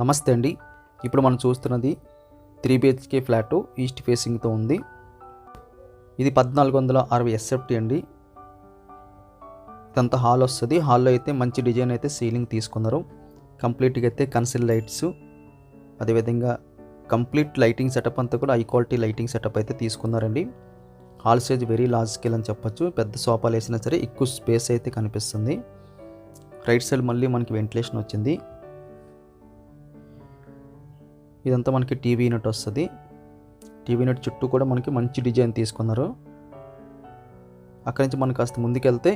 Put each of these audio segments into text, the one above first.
నమస్తే అండి. ఇప్పుడు మనం చూస్తున్నది త్రీ బిహెచ్కే ఫ్లాట్ ఈస్ట్ ఫేసింగ్తో ఉంది. ఇది పద్నాలుగు వందల అరవై ఎస్ఎఫ్టీ అండి. ఇదంతా హాల్ వస్తుంది. హాల్లో అయితే మంచి డిజైన్ అయితే సీలింగ్ తీసుకున్నారు. కంప్లీట్గా అయితే కన్సిల్ లైట్స్ అదేవిధంగా కంప్లీట్ లైటింగ్ సెటప్ అంతా కూడా హై క్వాలిటీ లైటింగ్ సెటప్ అయితే తీసుకున్నారండి. Hall stage very large scale అని చెప్పొచ్చు. పెద్ద సోఫాలు వేసినా సరే ఎక్కువ స్పేస్ అయితే కనిపిస్తుంది. రైట్ సైడ్ మళ్ళీ మనకి వెంటిలేషన్ వచ్చింది. ఇదంతా మనకి టీవీ యూనిట్ వస్తుంది. టీవీ యూనిట్ చుట్టూ కూడా మనకి మంచి డిజైన్ తీసుకున్నారు. అక్కడి నుంచి మనం కాస్త ముందుకెళ్తే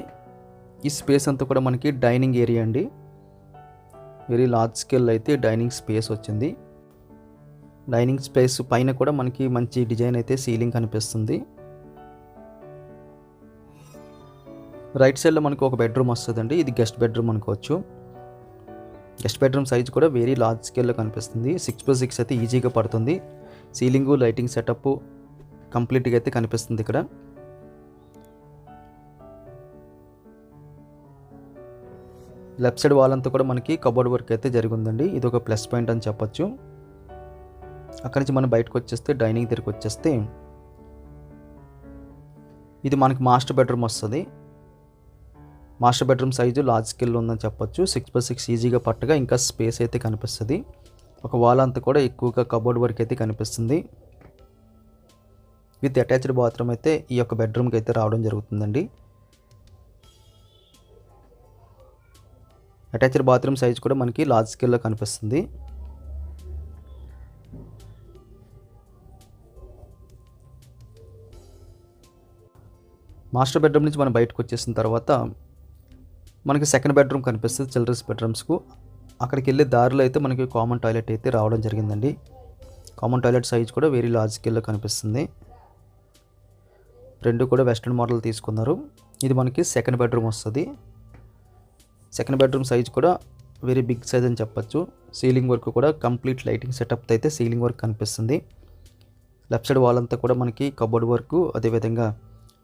ఈ స్పేస్ అంతా కూడా మనకి డైనింగ్ ఏరియా అండి. వెరీ లార్జ్ స్కేల్ అయితే డైనింగ్ స్పేస్ వచ్చింది. డైనింగ్ స్పేస్ పైన కూడా మనకి మంచి డిజైన్ అయితే సీలింగ్ కనిపిస్తుంది. రైట్ సైడ్లో మనకు ఒక బెడ్రూమ్ వస్తుందండి. ఇది గెస్ట్ బెడ్రూమ్ అనుకోవచ్చు. గెస్ట్ బెడ్రూమ్ సైజ్ కూడా వెరీ లార్జ్ స్కేల్లో కనిపిస్తుంది. సిక్స్ బై సిక్స్ అయితే ఈజీగా పడుతుంది. సీలింగు లైటింగ్ సెటప్ కంప్లీట్గా అయితే కనిపిస్తుంది ఇక్కడ. లెఫ్ట్ సైడ్ వాల్ అంతా కూడా మనకి కబోర్డ్ వర్క్ అయితే జరిగిందండి. ఇది ఒక ప్లస్ పాయింట్ అని చెప్పొచ్చు. అక్కడి నుంచి మనం బయటకు వచ్చేస్తే డైనింగ్ దగ్గరికి వచ్చేస్తే ఇది మనకి మాస్టర్ బెడ్రూమ్ వస్తుంది. మాస్టర్ బెడ్రూమ్ సైజు లార్జ్ స్కేల్లో ఉందని చెప్పొచ్చు. సిక్స్ బై సిక్స్ ఈజీగా పట్టగా ఇంకా స్పేస్ అయితే కనిపిస్తుంది. ఒక వాల్ అంతా కూడా ఎక్కువగా కబోర్డ్ వర్క్ అయితే కనిపిస్తుంది. విత్ అటాచ్డ్ బాత్రూమ్ అయితే ఈ యొక్క బెడ్రూమ్కి అయితే రావడం జరుగుతుందండి. అటాచ్డ్ బాత్రూమ్ సైజ్ కూడా మనకి లార్జ్ స్కేల్లో కనిపిస్తుంది. మాస్టర్ బెడ్రూమ్ నుంచి మనం బయటకు వచ్చేసిన తర్వాత మనకి సెకండ్ బెడ్రూమ్ కనిపిస్తుంది చిల్డ్రన్స్ బెడ్రూమ్స్కు అక్కడికి వెళ్ళే దారిలో అయితే మనకి కామన్ టాయిలెట్ అయితే రావడం జరిగిందండి. కామన్ టాయిలెట్ సైజ్ కూడా వెరీ లార్జ్ స్కేల్లో కనిపిస్తుంది. రెండు కూడా వెస్ట్రన్ మోడల్ తీసుకున్నారు. ఇది మనకి సెకండ్ బెడ్రూమ్ వస్తుంది. సెకండ్ బెడ్రూమ్ సైజ్ కూడా వెరీ బిగ్ సైజ్ అని చెప్పొచ్చు. సీలింగ్ వర్క్ కూడా కంప్లీట్ లైటింగ్ సెటప్ అయితే సీలింగ్ వర్క్ కనిపిస్తుంది. లెఫ్ట్ సైడ్ వాల్ అంతా కూడా మనకి కబోర్డ్ వర్క్ అదేవిధంగా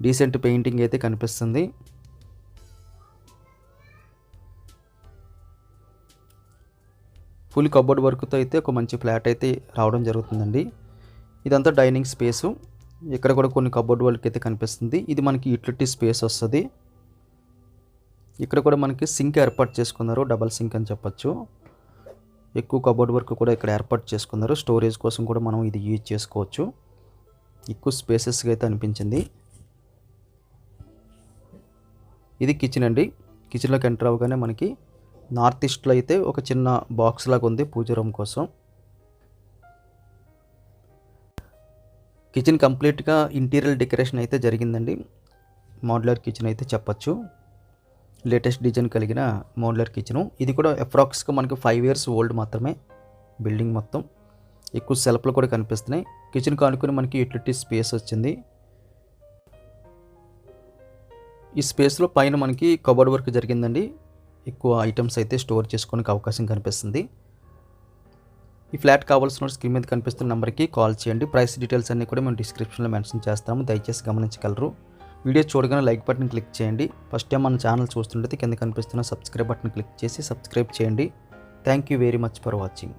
డీసెంట్ పెయింటింగ్ అయితే కనిపిస్తుంది. ఫుల్ కబోర్డ్ వర్క్తో అయితే ఒక మంచి ఫ్లాట్ అయితే రావడం జరుగుతుందండి. ఇదంతా డైనింగ్ స్పేసు. ఇక్కడ కూడా కొన్ని కబోర్డ్ వర్క్ అయితే కనిపిస్తుంది. ఇది మనకి యూటిలిటీ స్పేస్ వస్తుంది. ఇక్కడ కూడా మనకి సింక్ ఏర్పాటు చేసుకున్నారు. డబల్ సింక్ అని చెప్పొచ్చు. ఎక్కువ కబోర్డ్ వర్క్ కూడా ఇక్కడ ఏర్పాటు చేసుకున్నారు. స్టోరేజ్ కోసం కూడా మనం ఇది యూజ్ చేసుకోవచ్చు. ఎక్కువ స్పేసెస్గా అయితే అనిపించింది. ఇది కిచెన్ అండి. కిచెన్లోకి ఎంటర్ అవ్వగానే మనకి నార్త్ ఈస్ట్లో అయితే ఒక చిన్న బాక్స్ లాగా ఉంది పూజ రూమ్ కోసం. కిచెన్ కంప్లీట్గా ఇంటీరియర్ డెకరేషన్ అయితే జరిగిందండి. మోడ్యులర్ కిచెన్ అయితే చెప్పచ్చు. లేటెస్ట్ డిజైన్ కలిగిన మోడ్యులర్ కిచెను ఇది కూడా అప్రాక్స్గా మనకి ఫైవ్ ఇయర్స్ ఓల్డ్ మాత్రమే బిల్డింగ్ మొత్తం. ఎక్కువ సెల్ఫ్లు కూడా కనిపిస్తున్నాయి. కిచెన్ కానుకొని మనకి యూటిలిటీ స్పేస్ వచ్చింది. ఈ స్పేస్లో పైన మనకి కబోర్డ్ వర్క్ జరిగిందండి. ఎక్కువ ఐటమ్స్ అయితే స్టోర్ చేసుకోనికి అవకాశం కనిపిస్తుంది. ఈ ఫ్లాట్ కావాల్సిన స్క్రీన్ మీద కనిపిస్తున్న నెంబర్కి కాల్ చేయండి. ప్రైస్ డీటెయిల్స్ అన్నీ కూడా మేము డిస్క్రిప్షన్లో మెన్షన్ చేస్తాము. దయచేసి గమనించగలరు. వీడియో చూడగానే లైక్ బటన్ క్లిక్ చేయండి. ఫస్ట్ టైం మన ఛానల్ చూస్తుంటే కింద కనిపిస్తున్న సబ్స్క్రైబ్ బటన్ క్లిక్ చేసి సబ్స్క్రైబ్ చేయండి. Thank you very much for watching